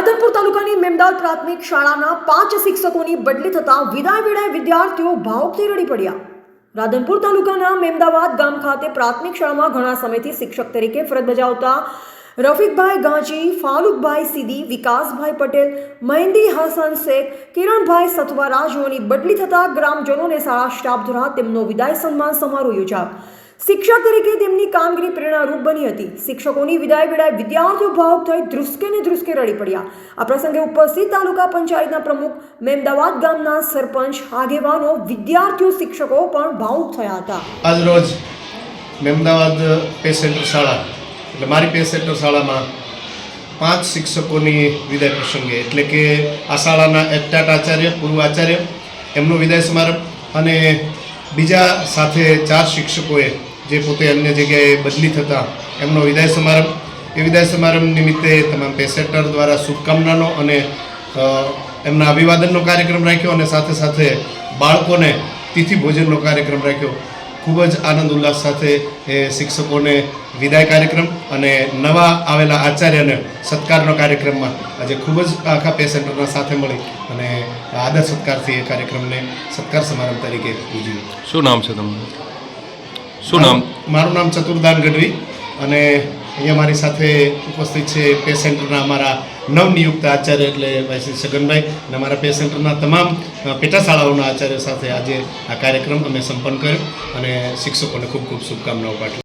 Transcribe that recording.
રાધનપુર તાલુકાની મેમદાદ પ્રાથમિક શાળાના પાંચ શિક્ષકોની બદલી થતાં વિદાય વેળાએ વિદ્યાર્થીઓ ભાવુકથી રડી પડ્યા. રાધનપુર તાલુકાના મેમદાવાદ ગામ ખાતે પ્રાથમિક શાળામાં ઘણા સમયથી શિક્ષક તરીકે ફરજ બજાવતા રફીકભાઈ ગાંચી, ફાલુકભાઈ સીદી, વિકાસભાઈ પટેલ, મહેંદી હસન શેખ, કિરણભાઈ સથવા રાજુઓની બદલી થતાં ગ્રામજનોને શાળા સ્ટાફ દ્વારા તેમનો વિદાય સન્માન સમારોહ યોજાયો. શિક્ષક તરીકે તેમની કામગીરી પ્રેરણારૂપ બની હતી. શિક્ષકોની વિદાય વેળાએ વિદ્યાર્થીઓ ભાવુક થઈ ધ્રુસકે ને ધ્રુસકે રડી પડ્યા. આ પ્રસંગે ઉપસ્થિત તાલુકા પંચાયતના પ્રમુખ મેમદાવાદ ગામના સરપંચ, આગેવાનો, વિદ્યાર્થીઓ, શિક્ષકો પણ ભાવુક થયા હતા. આજરોજ મહેમદાવાદ પે શાળા, એટલે મારી પે શાળામાં પાંચ શિક્ષકોની વિદાય પ્રસંગે, એટલે કે આ શાળાના એક્ટાટ આચાર્ય, પૂર્વ આચાર્ય, એમનો વિદાય સમારંભ અને બીજા સાથે ચાર શિક્ષકોએ જે પોતે અન્ય જગ્યાએ બદલી થતા એમનો વિદાય સમારંભ, એ વિદાય સમારંભ નિમિત્તે તમામ પેસેન્ટર દ્વારા શુભકામનાનો અને એમના અભિવાદનનો કાર્યક્રમ રાખ્યો અને સાથે સાથે બાળકોને તિથિ ભોજનનો કાર્યક્રમ રાખ્યો. ખૂબ જ આનંદ ઉલ્લાસ સાથે એ શિક્ષકોને વિદાય કાર્યક્રમ અને નવા આવેલા આચાર્યને સત્કારનો કાર્યક્રમમાં આજે ખૂબ જ આખા પેસેન્ટરના સાથે મળી અને આદર સત્કારથી એ કાર્યક્રમને સત્કાર સમારંભ તરીકે ઉજવ્યો. શું નામ છે તમારું? શું નામ? મારું નામ ચતુર્દાન ગઢવી અને અહીંયા મારી સાથે ઉપસ્થિત છે પે સેન્ટરના અમારા નવનિયુક્ત આચાર્ય એટલે શ્રી છગનભાઈ અને અમારા પે સેન્ટરના તમામ અ, પેટા શાળાઓના આચાર્ય સાથે આજે આ કાર્યક્રમ અમે સંપન્ન કર્યો અને શિક્ષકોને ખૂબ ખૂબ શુભકામનાઓ પાઠવું